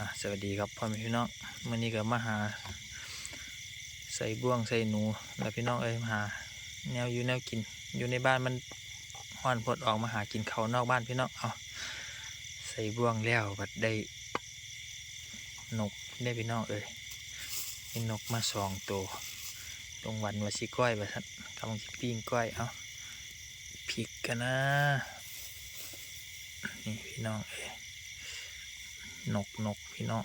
สวัสดีครับพ่อแม่พี่น้องมื่อนี้ก็มาหา ใส่บ่วงใส่หนูแล้วพี่น้องเอ้ยมาหา แนวอยู่แนวกิน อยู่ในบ้านมันห่อนพดออกมาหากินเขานอกบ้านพี่น้องเอาใส่บ่วงแล้วบัดได้นกได้พี่น้องเอ้ยมีนกมาสองตัวตรงวันวาสิก้อยบัดทันกำลังปิ้งก้อยเอาพริกกันนะนี่พี่น้องเอ้ย นกนกพี่น้อง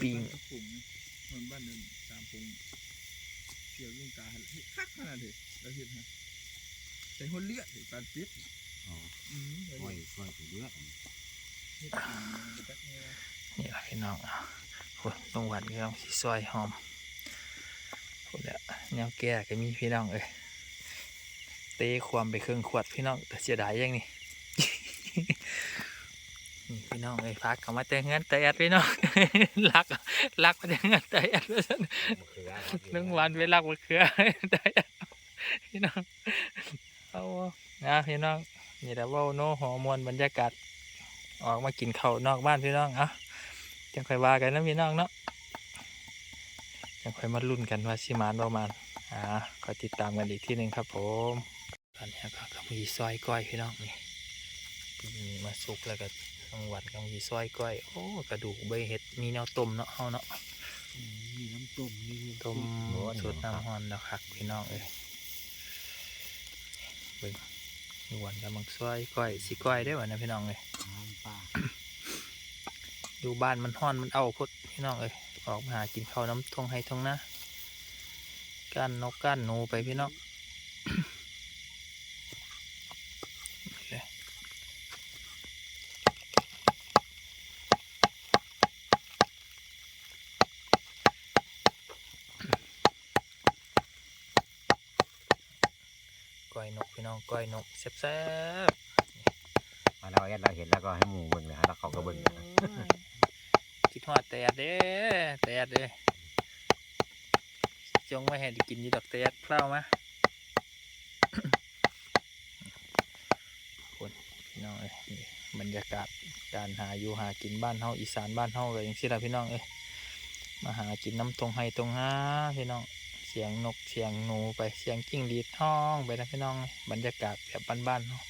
ปิงผมมันบ้านเดินตามผมเกี่ยวยุ่งกาหันเฮ้ยคักขนาดเด็เราเห็นฮะใส่หัวเลือดใส่ปานปิดอ๋ออืมเราค่อยเห็นค่อยเลือดเฮ็ดมันจักแน่นี่แหละพี่น้องเอาโอ้ยตรงวันพี่น้องสีซอยหอมพูดแล้วแนวแก่ก็มีพี่น้องเอ้ยเตะความไปเครื่องขวดพี่น้องแต่เสียดายยังนี่นี่ พี่น้องเอ้ยพักเขามาแต่งงานแต่แอดพี่น้องรักรักมาแต่งงานแต่แอดเลยมะเขือนึ่งวันเวลากมะเขือได้พี่น้องเอานะพี่น้องนี่แหละเว่าโน้หอมวนบรรยากาศออกมากินข้าวนอกบ้านพี่น้องเอะจังค่อยว่ากันนะพี่น้องเนาะจังค่อยมาลุ้นกันว่าสิมานประมาณอ่าคอยติดตามกันอีกที่หนึ่งครับผมตอนนี้ก็กำลังมีซอยก้อยพี่น้องนี่มีมาสุกแล้วก็ กลางวันกำลังมีซอยก้อย โอ้กระดูกใบเห็ดมีแนวต้มเนาะเฮาเนาะมีน้ำต้มมีต้มสูตรน้ำฮ้อนแล้วคักพี่น้องเอ้ยเบิ่งนวลกำลังซอยก้อยสิก้อยได้อวะนะพี่น้องเอ้ยน้ำปลาอยู่บ้านมันฮ้อนมันเอาพดพี่น้องเอ้ยออกมาหากินข้าวน้ำทงให้ทงนะก้านนกก้านหนูไปพี่น้อง ก้อยนกพี่น้องก้อยนกแซ่บๆมาเราเอ็ดเราเห็นแล้วก็ให้หมูเบิ่งเลยฮะแล้วเขาก็เบิ่งนะคิดฮอดแตดเด้แตดเด้จงไม่ให้ได้กินอยี่ดอกแตดเปล่ามาคนพี่น้องเอ้ยนี่บรรยากาศการหาอยู่หากินบ้านเฮาอีสานบ้านเฮาเลยอย่างที่เราพี่น้องเอ้ยมาหากินน้ำตรงไห้ตรงหาพี่น้องเสียงนกเสียงหนูไปเสียงจิ้งหรีดห้องไปนะพี่น้องเอ้ยบรรยากาศแบบบ้านๆเฮา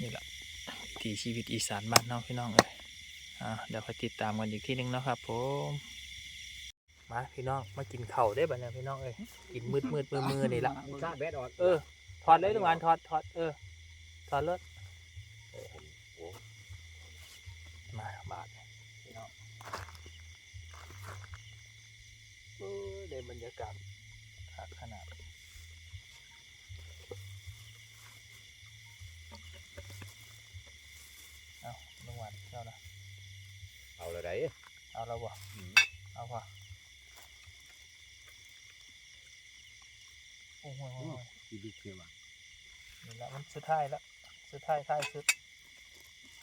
นี่แหละวิถีชีวิตอีสานบ้านเนาะพี่น้องเอ้ยอ่าเดี๋ยวคอยติดตามกันอีกที่นึงเนาะครับผมมาพี่น้องมากินเข่าวได้บ้าเนี่ยพี่น้องเอ้ยกินมืดมืดมือมือนี่ละกล้าแบดออดเออถอดเลยทุกวันถอดถอดเออถอดเลยมาบาทเนี่ยพี่น้องเออ ได้บรรยากาศคักขนาดเอาลุงหวานเจ้านะเอาเลยได้เอาเราบ่เอาป่ะโอ้โหโอ้โหที่ดูเขียวอะนี่ละมันสุดท้ายแล้วสุดท้ายท้ายสุด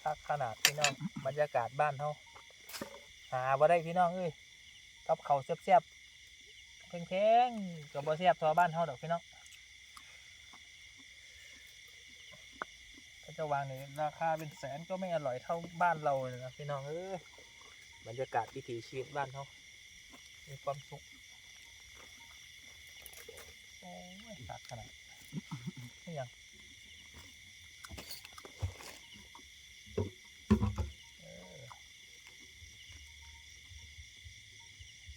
คักขนาดพี่น้องบรรยากาศบ้านเขาหาบ่ได้พี่น้องเอ้ยกับเขาวแซ่บๆ แพงๆกับบ่แซ่บเทอบ้านเขาดอกพี่น้องก็จะวางนี่ราคาเป็นแสนก็ไม่อร่อยเท่าบ้านเราเลยนะพี่น้องเอ้ยบรรยากาศวิถีชีวิตบ้านเขามีความสุขโอ้ยคักขนาดนี่ยัง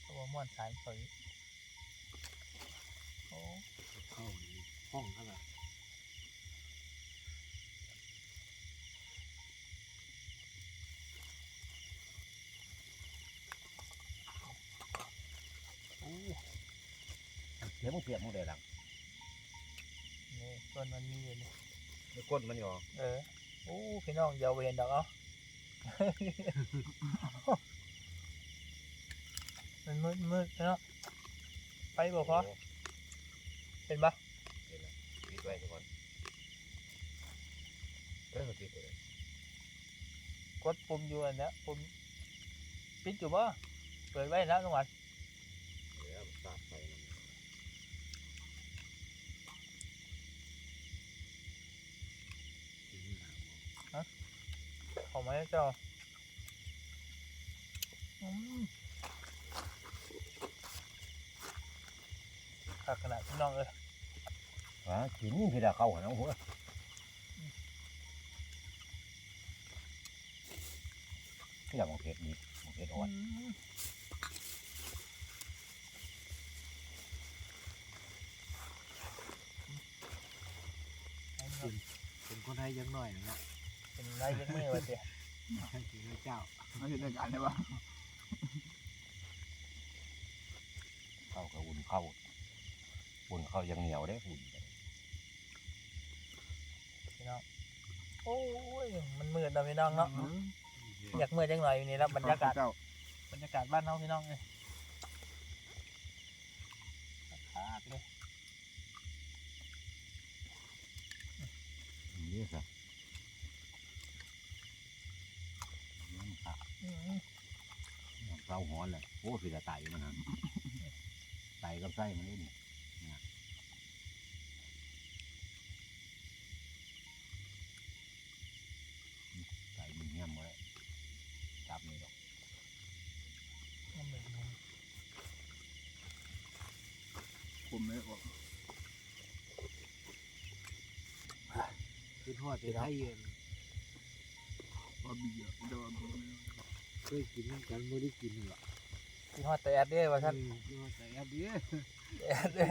ตัวม่วนสายสวยโอ้ เข้าห้องเขาละเดี๋ยวมึงเปียกมึงได้หลังนี่ต้นมันมีอยู่นี่ไม่ก้นมันอยู่เออโอ้พี่น้องอย่าเอาไปเห็นดอกเอามันมืดมืดเนาะไปบ่พอ เห็นปะปิดไว้ทุกคนเริ่มปิดเลยกดปุ่มอยู่อันนี้ปุ่มปิดอยู่ปะเปิดไว้นะจังหวัดี๋ยวมันตัดไป好，我们要， เจ้าอืมขาดขนาดพี่น้องเลยอ่ากินพี่ดาเข้าหัวน้องหัวพี่ดาบางเพชรนี่บางเพชรอ่อนเป็นคนไทยยังหน่อยนะเป็นไรยังมือวะเจ๊กินเจ้ามาเห็นรายการได้ปะเข้ากับอุ่นเข้า อุ่นเข้ายังเหนียวได้อุ่นพี่น้องโอ้ยมันมืดนะพี่น้องเนาะอยากมืดจังหน่อยอยู่นี่แล้วบรรยากาศเจ้าบรรยากาศบ้านน้องพี่น้องเลยขาดเลยนี่สิน้ำขาอืมเต้าหอนเลยโอ้พี่ดาไตมันนะไตกับไส้มันนี่นี่เนี่ยไตมันเหี้ยมเลยจับนี่ดอก มันเหมือนกัน ผมไม่ออกคือทอดเป็นไทยเย็นว่าเบียร์แต่ว่าเบียร์ไม่เอาเคยกินน้ำกันไม่ได้กินหรอกพี่ฮอดแต่แอดเด้อว่าท่านคือว่าแต่แอบเดียวแอดเด้อ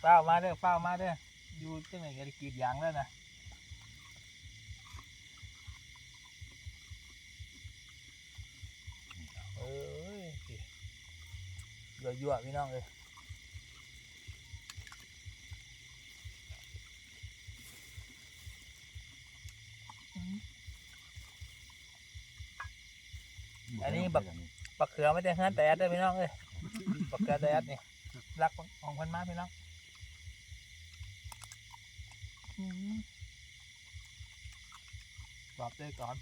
เป้ามาเด้อเป้ามาเด้ออยู่จังไหนกันกรีดยางแล้วนะเอ้ยยั่วๆพี่น้องเลย บักบบปักเขือไม่ได้เฮือนแต่แอดได้พี่น้องเอ้ยปักเขือแต่แอดนี่รักของคนมากพี่น้องอืมตอบด้ก่อน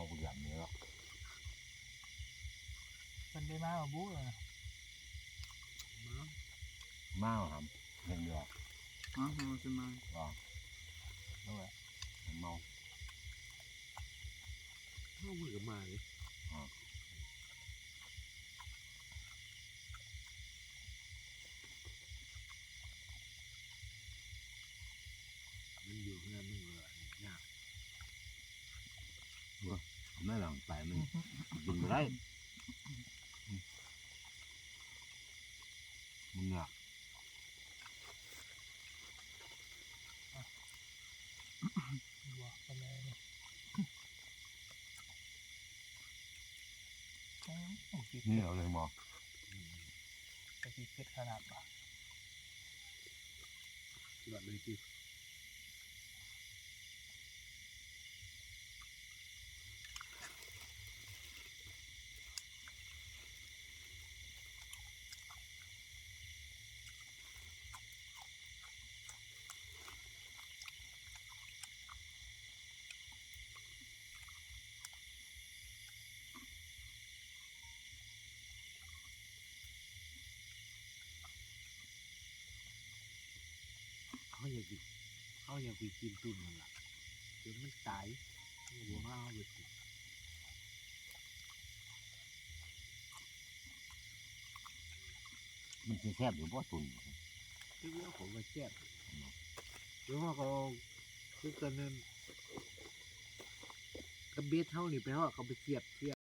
เอากูอย่างนี้หรอกมันได้มาบู๊เลยนะมาเอาครับเงินเดือดอ๋อมันจะมาก็ด้วยมันเมาเข้ามือกับมาเลยมันอยู่เพื่อนมึงเลยยาก ไม่หลังไปมันกิน ไม่ได้มันเนี่ยบัวกันเลยนี่อืมโอ้ยนี่เอาเลยหมอตะกี้คิดขนาดว่ะแบบเลยที่ เขาอยากไปกินตุ่นมันล่ะเดี๋ยวมันตายหัวเขาเอาไปกินมันจะแซ่บอยู่เพราะตุนคือว่าผมมาแซ่บเดี๋ยวว่าเขาคือกันนั้นกระเบ็ดเท่านี่ไปเขาเขาไปเสียบเสียบ